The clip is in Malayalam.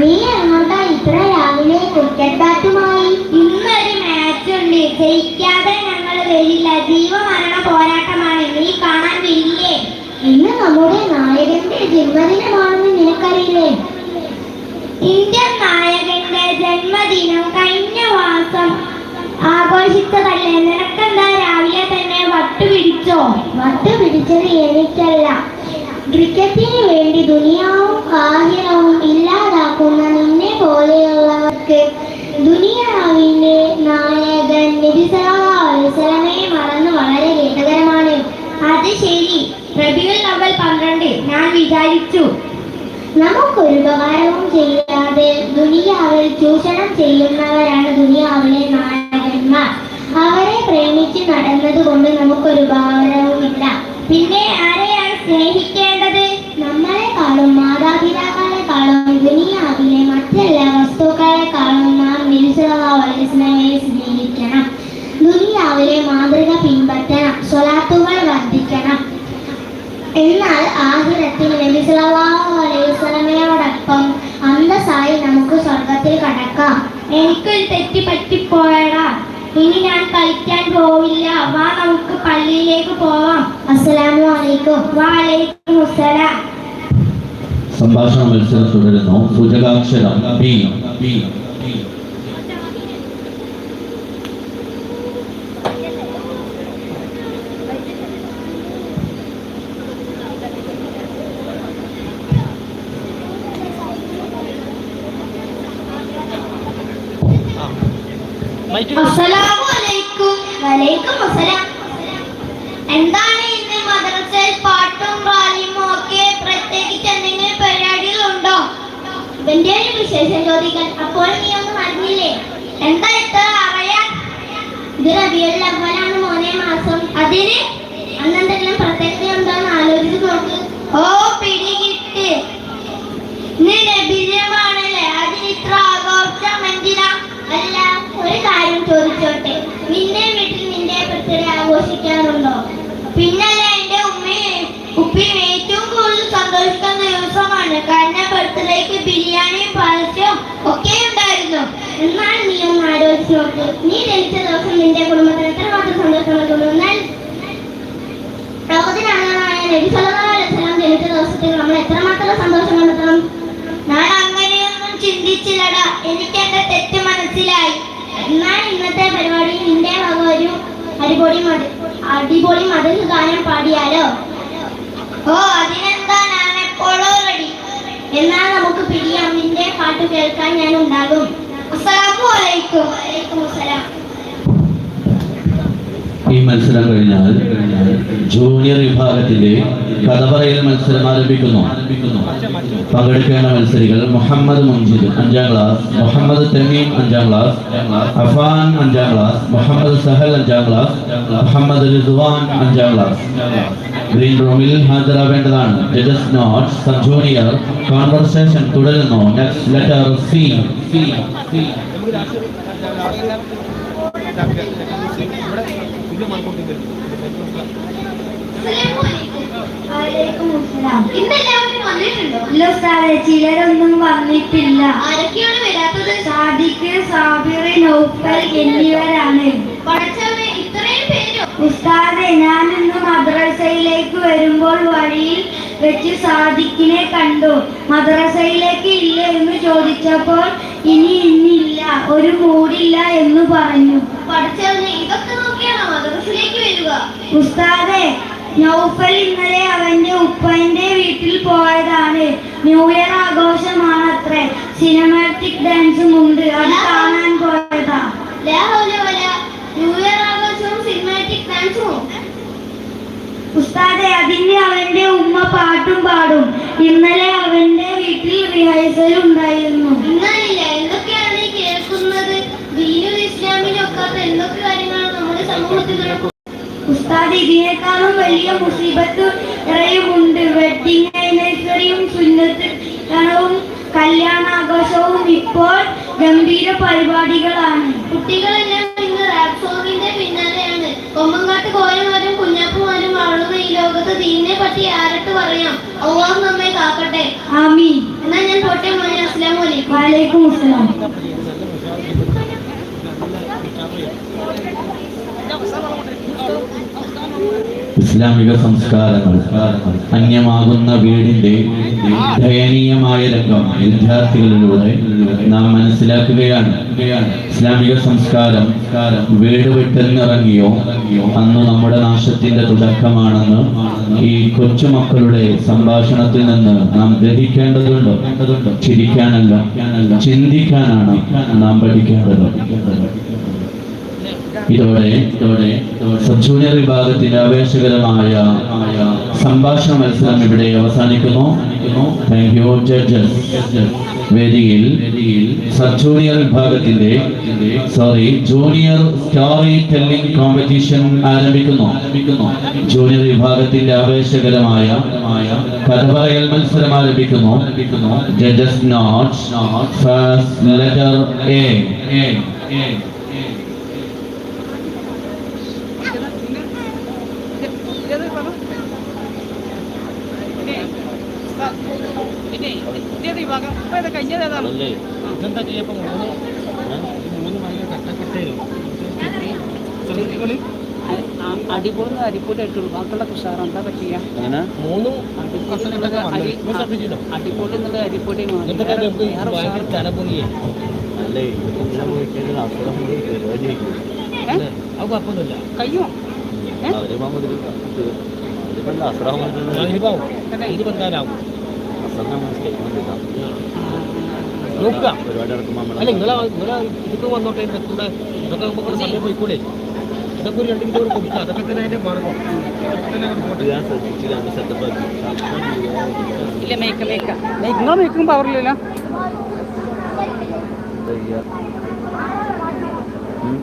നീ എങ്ങോട്ടാ ഇത്ര രാവിലെ ക്രിക്കറ്റ് ബാറ്റുമായി ഇന്നൊരു മാച്ച് ഉണ്ട്. ജയിക്കാതെ ഞങ്ങൾ വരില്ല ജീവമരണ പോരാട്ടമാണ്. നീ കാണാൻ വരില്ലേ? ഇന്ന് നമ്മുടെ നായകന്റെ ജന്മദിനമാണെന്ന് നിനക്കറിയില്ലേ? ഇന്ത്യൻ നായകന്റെ ജന്മദിനം കഴിഞ്ഞ മാസം ആഘോഷിച്ചതല്ലേ? നിനക്കെന്താ രാവിലെ തന്നെ വട്ട് പിടിച്ചോ വട്ട് പിടിച്ചത് എനിക്ക് ക്രിക്കറ്റിന് വേണ്ടി ദുനിയാവും ആഹിറവും ഇല്ലാതാക്കുന്ന നിന്നെ പോലെയുള്ളവർക്ക് ദുനിയാവിന്റെ നായകൻ നബിസലമയെ മറന്ന് വളരെ ഖേദകരമാണ് അത് ശരി. റബിയുൽ അവൽ പന്ത്രണ്ട്. ഞാൻ വിചാരിച്ചു. നമുക്കൊരു ഉപകാരവും ചെയ്യാതെ ദുനിയാവിൽ ചൂഷണം ചെയ്യുന്നവരാണ് ദുനിയാവിലെ നായകന്മാർ. അവരെ പ്രേമിച്ച് നടന്നതുകൊണ്ട് നമുക്കൊരു ഉപകാരവുമില്ല. പിന്നെ ആരെയാണ് എന്നാൽ ആഹിരത്തിൽ നബി സല്ലല്ലാഹു അലൈഹി വസല്ലമയോടൊപ്പം അന്തസ്സായി നമുക്ക് സ്വർഗത്തിൽ കടക്കാം. എനിക്കൊരു തെറ്റ് പറ്റിപ്പോയടാ. ഇനി ഞാൻ കളിക്കാൻ പോവില്ല. വാ നമുക്ക് പള്ളിയിലേക്ക് പോവാം. അസ്സലാമു അലൈക്കും. വാലൈക്കും അസ്സലാം. സംഭാഷണ മത്സരം തുടരുന്നു. സൂചകാക്ഷരം ബി എന്താണ് ഇന്ന് മദ്രസയിൽ പാട്ടും റാലിയും ഒക്കെ? പ്രത്യേകിച്ച് എന്തെങ്കിലും പരിപാടികളുണ്ടോ? ഇവന്റെ ഒരു വിശേഷം ചോദിക്കാൻ. അപ്പോൾ നീ ഒന്നും അറിഞ്ഞില്ലേ എന്താ ഇത്ര അറിയാൻ ഇത് റബിയുള്ള മോനെ മാസം. അതിന് അന്നെന്തെങ്കിലും പ്രത്യേകത ഉണ്ടോന്ന് ആലോചിച്ച് നോക്ക് ഓ പിടികിട്ട് ഇന്ന് നബിദിനമാണല്ലേ അതിന് ഇത്ര ആഘോഷം എന്തിനാ അല്ല ഒരു കാര്യം ചോദിച്ചോട്ടെ നിന്റെ വീട്ടിൽ നിന്റെ ബർത്ത്ഡേ ആഘോഷിക്കാറുണ്ടോ പിന്നല്ലേ എന്റെ ഉമ്മയും ഉപ്പയും ഏറ്റവും കൂടുതൽ സന്തോഷിക്കുന്ന ദിവസമാണ് കാരണം ബർത്ത്ഡേക്ക് ബിരിയാണിയും പായസവും ഒക്കെ ഉണ്ടായിരുന്നു എന്നാൽ നീ ഒന്ന് ആലോചിച്ച് നോക്ക്. നീ ജനിച്ച ദിവസം നിന്റെ കുടുംബത്തിന് എത്രമാത്രം സന്തോഷം നൽകുന്നു? എന്നാൽ ലോകത്തിനായ നബി സല്ലല്ലാഹു അലൈഹി വസല്ലം ജനിച്ച ദിവസത്തിൽ നമ്മൾ എത്രമാത്രം സന്തോഷം കണ്ടെത്തണം? ഞാൻ അങ്ങനെയൊന്നും ചിന്തിച്ചില്ലടാ. എനിക്ക് എന്റെ തെറ്റ് മനസ്സിലായി. എന്നാൽ ഇന്നത്തെ പരിപാടി നിന്റെ വക ഒരു അടിപൊളി മത അടിപൊളി മതിൽ ഗാനം പാടിയാലോ? ഓ അതിനെന്താ ഞാൻ എപ്പോഴോ റെഡി എന്നാൽ നമുക്ക് പിടിയാം. നിന്റെ പാട്ട് കേൾക്കാൻ ഞാൻ ഉണ്ടാകും അസ്സലാമു അലൈക്കും വലൈക്കും അസ്സലാം ഈ മത്സരം കഴിഞ്ഞാൽ ജൂനിയർ വിഭാഗത്തിന്റെ കഥ പറയൽ മത്സരം ആരംഭിക്കുന്നു. പങ്കെടുക്കേണ്ട മത്സരികൾ മുഹമ്മദ് മുൻജിദ് അഞ്ചാം ക്ലാസ് മുഹമ്മദ് തമീം അഞ്ചാം ക്ലാസ് അഫാൻ അഞ്ചാം ക്ലാസ് മുഹമ്മദ് സഹൽ അഞ്ചാം ക്ലാസ് മുഹമ്മദ് റിദ്വാൻ അഞ്ചാം ക്ലാസ്. ഗ്രീൻ റൂമിൽ ഹാജരാവേണ്ടതാണ്. Judges note sub junior conversation തുടരുന്നു. നെക്സ്റ്റ് ലെറ്റർ സി ചിലരൊന്നും വന്നിട്ടില്ല. ആരൊക്കെയാണ് വരാത്തത്? സാദിഖ് സാബിർ നൗഫൽ എന്നിവരാണ്. ഇത്രയും പേരോ? ഉസ്താദെ ഞാനിന്ന് മദ്രസയിലേക്ക് വരുമ്പോൾ വഴിയിൽ വെച്ച് സാദിഖിനെ കണ്ടു. മദ്രസയിലേക്ക് ഇല്ല എന്ന് ചോദിച്ചപ്പോൾ ഇനി ഇന്നില്ല ഒരു മൂടില്ല എന്ന് പറഞ്ഞു. പഠിച്ചവനെ ഇതൊക്കെ നോക്കിയാണ് മദ്രസയിലേക്ക് വരിക? ഉസ്താദെ നൗഫൽ ഇന്നലെ അവന്റെ ഉപ്പന്റെ വീട്ടിൽ പോയതാണ്. New year ആഘോഷമാണത്രേ. സിനിമാറ്റിക് ഡാൻസും ഉണ്ട്. അത് കാണാൻ പോയതാ. ന്യൂ ഇയർ ആഘോഷവും സിനിമാറ്റിക് ഡാൻസും ഉസ്താദെ അതിന്റെ പാട്ടും പാടും. ഇന്നലെ അവന്റെ വീട്ടിൽ റിഹേഴ്സൽ ഉണ്ടായിരുന്നു. ഇന്നലില്ല എന്തൊക്കെയാണ് നീ കേൾക്കുന്നത്? ഒക്കെ എന്തൊക്കെ കാര്യങ്ങളാണ് നമ്മുടെ സമൂഹത്തിൽ നടക്കുന്നത് ഉസ്താദ് ഇതിനേക്കാളും വലിയ മുസീബത്ത് ഇറയുമുണ്ട് വെഡിങ് ആനിവേഴ്സറിയും സുന്നത്ത് ഗണവും കല്യാണാഘോഷവും ഇപ്പോൾ ഗംഭീര പരിപാടികളാണ്. കുട്ടികളെല്ലാം ഇന്ന് റാപ്പ് സോങ്ങിന്റെ പിന്നാലെയാണ്. കൊമ്പങ്കാട്ട് ഈ ലോകത്ത് ദീനിനെ പറ്റി ആരട്ട് പറയാം. അള്ളാഹു നമ്മെ കാക്കട്ടെ. ആമീൻ. എന്നാ ഞാൻ പോട്ടെ മോനെ അലൈക്കും. വലൈക്കും അസ്സലാം. ഇസ്ലാമിക സംസ്കാരങ്ങൾ അന്യമാകുന്ന വീടിന്റെ ദയനീയമായ രംഗം വിദ്യാർത്ഥികളിലൂടെ നാം മനസ്സിലാക്കുകയാണ്. ഇസ്ലാമിക സംസ്കാരം വീട് വിട്ടെന്നിറങ്ങിയോ അന്ന് നമ്മുടെ നാശത്തിന്റെ തുടക്കമാണെന്ന് ഈ കൊച്ചുമക്കളുടെ സംഭാഷണത്തിൽ നിന്ന് നാം ഗ്രഹിക്കേണ്ടതുണ്ട്. ചിരിക്കാനല്ല ചിന്തിക്കാനാണ് നാം പഠിക്കേണ്ടത്. ഇതോടെ ഇതോടെ സബ് ജൂനിയർ വിഭാഗത്തിന്റെ ആവേശകരമായ സംഭാഷണ മത്സരം ഇവിടെ അവസാനിക്കുന്നു. താങ്ക് യു ജഡ്ജസ് വേദിയിൽ സബ് ജൂനിയർ വിഭാഗത്തിന്റെ sorry junior story telling competition ആരംഭിക്കുന്നു. ജൂനിയർ വിഭാഗത്തിന്റെ ആവേശകരമായ കഥ പറയൽ മത്സരം ആരംഭിക്കുന്നു. Judges note first letter A പിന്നെ ഇതേത് വിഭാഗം ഇപ്പൊ ഇത് കഴിഞ്ഞത് ഏതാണ് ഇതെന്താ ചെയ്യപ്പോ മൂന്ന് മൂന്ന് ഭയങ്കര കട്ടക്കട്ടയിലും അടിപൊളി ആയിട്ടുള്ളൂ ബാക്കിയുള്ള തുഷാർ എന്താ പറ്റിയ? മൂന്നും അടിപൊളി എന്നുള്ളത് അടി അടിപൊളി എന്നുള്ളത് അടിപൊളി നോക്കുക. അല്ല നിങ്ങളെ നിങ്ങളെ ഇതൊക്കെ വന്നോട്ടെ ഇതൊക്കെ ഇതൊക്കെ നമുക്ക് സമയം പോയിക്കൂടെ? ഇതൊക്കെ ഒരു രണ്ട് മിനിറ്റ് കൊടുക്കുക അതൊക്കെ തന്നെ അതിന്റെ മാർഗം. അങ്ങോട്ട് പോട്ടെ. ഇല്ല മേക്ക മേക്ക നിങ്ങളെ മേക്കും പവറില്ലല്ലോ ഉം.